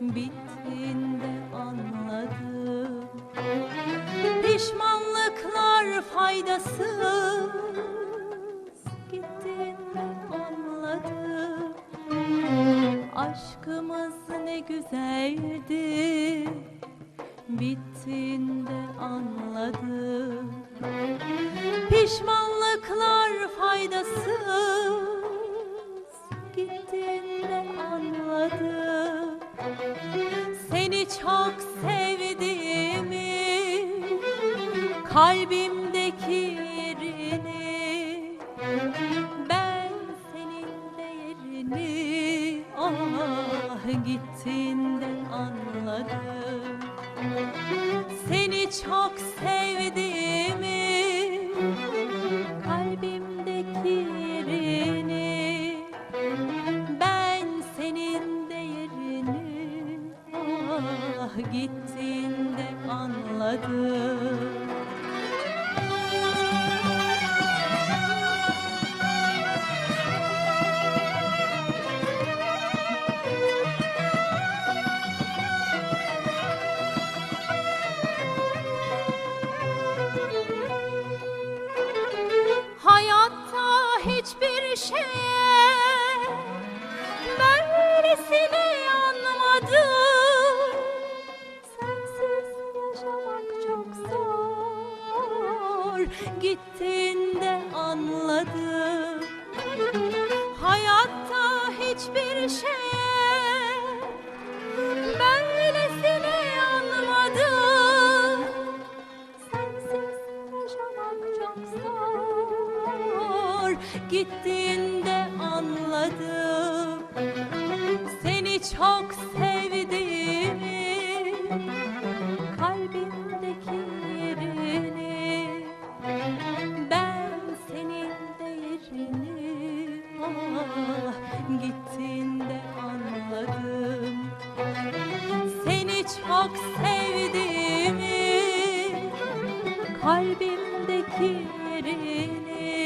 bittiğinde anladım. Pişmanlıklar faydasız. Gittiğinde anladım. Aşkımız ne güzeldi. Bittiğinde anladım. Pişmanlıklar faydasız. Çok sevdiğimi Kalbimdeki yerini Ben senin değerini Ah gittiğinde anladım. Seni çok sevdiğimi Ah gittiğinde anladım Hayatta hiçbir şeye Gittiğinde anladım. Hayatta hiçbir şeye böylesine yanmadım. Sensiz yaşamak çok zor Gittiğinde anladım Seni çok sevdiğimi çok sevdiğimi Kalbimdeki yerini